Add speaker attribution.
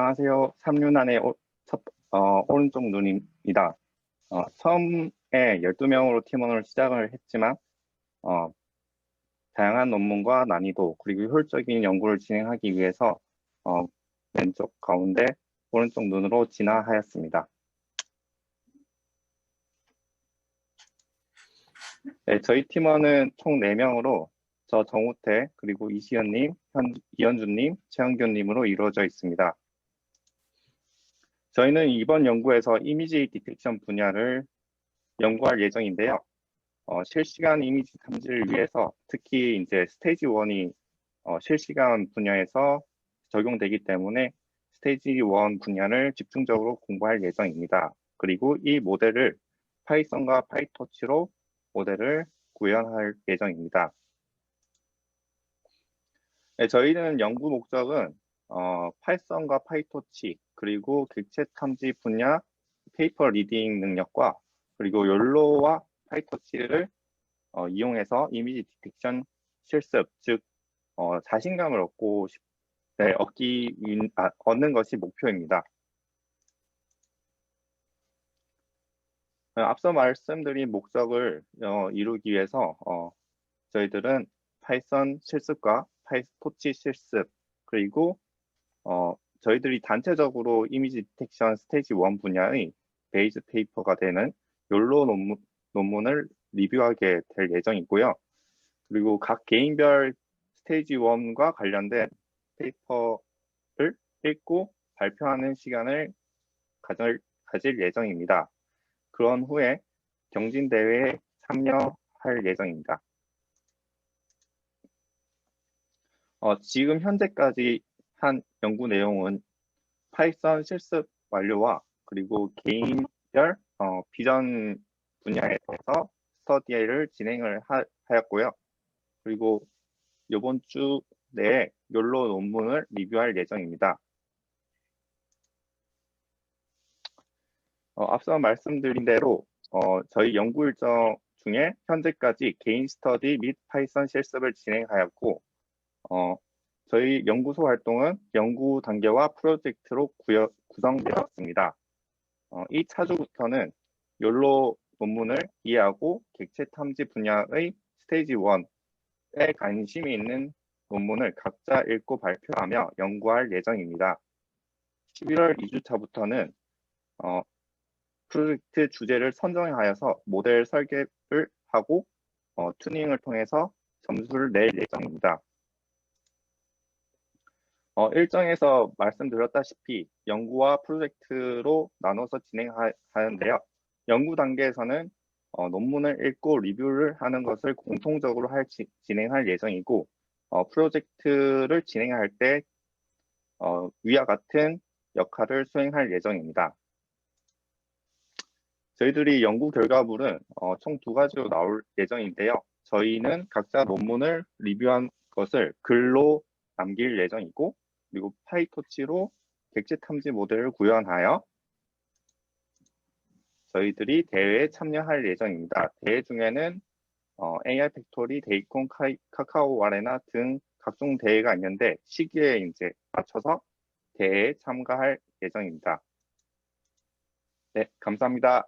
Speaker 1: 안녕하세요. 3륜안의 오, 첫, 어, 오른쪽 눈입니다. 어, 처음에 12명으로 팀원을 시작을 했지만 어, 다양한 논문과 난이도 그리고 효율적인 연구를 진행하기 위해서 어, 왼쪽 가운데 오른쪽 눈으로 진화하였습니다. 네, 저희 팀원은 총 4명으로 저 정우태 그리고 이시연님, 현, 이현주님, 최영균님으로 이루어져 있습니다. 저희는 이번 연구에서 이미지 디텍션 분야를 연구할 예정인데요. 어, 실시간 이미지 탐지를 위해서 특히 이제 스테이지 1이 어, 실시간 분야에서 적용되기 때문에 스테이지 1 분야를 집중적으로 공부할 예정입니다. 그리고 이 모델을 파이썬과 파이토치로 모델을 구현할 예정입니다. 네, 저희는 연구 목적은 어, 파이썬과 파이토치 그리고 객체 탐지 분야 페이퍼 리딩 능력과 그리고 욜로와 파이토치를 어, 이용해서 이미지 디텍션 실습 즉 어, 자신감을 얻고 싶, 네, 얻기 아, 얻는 것이 목표입니다. 어, 앞서 말씀드린 목적을 어, 이루기 위해서 어, 저희들은 파이썬 실습과 파이토치 실습 그리고 어, 저희들이 단체적으로 이미지 디텍션 스테이지 1 분야의 베이스 페이퍼가 되는 욜로 논문, 논문 을 리뷰하게 될 예정이고요. 그리고 각 개인별 스테이지 1과 관련된 페이퍼를 읽고 발표하는 시간을 가질, 가질 예정입니다. 그런 후에 경진대회에 참여할 예정입니다. 어, 지금 현재까지 한 연구 내용은 파이썬 실습 완료와 그리고 개인별 어, 비전 분야에 대해서 스터디를 진행을 하, 였고요 그리고 이번 주 내에 욜로 논문을 리뷰할 예정입니다. 어, 앞서 말씀드린 대로 어, 저희 연구 일정 중에 현재까지 개인 스터디 및 파이썬 실습을 진행하였고 어, 저희 연구소 활동은 연구 단계와 프로젝트로 구여, 구성되었습니다. 어, 이 차주부터는 욜로 논문을 이해하고 객체 탐지 분야의 스테이지 1에 관심이 있는 논문을 각자 읽고 발표하며 연구할 예정입니다. 11월 2주차부터는 어, 프로젝트 주제를 선정하여서 모델 설계를 하고 어, 튜닝을 통해서 점수를 낼 예정입니다. 어, 일정에서 말씀드렸다시피 연구와 프로젝트로 나눠서 진행하는데요. 연구 단계에서는 어, 논문을 읽고 리뷰를 하는 것을 공통적으로 할, 지, 진행할 예정이고 어, 프로젝트를 진행할 때 어, 위와 같은 역할을 수행할 예정입니다. 저희들이 연구 결과물은 어, 총 두 가지로 나올 예정인데요. 저희는 각자 논문을 리뷰한 것을 글로 남길 예정이고 그리고 파이토치로 객체 탐지 모델을 구현하여 저희들이 대회에 참여할 예정입니다. 대회 중에는 어, AI 팩토리, 데이콘, 카카오 아레나 등 각종 대회가 있는데 시기에 이제 맞춰서 대회에 참가할 예정입니다. 네, 감사합니다.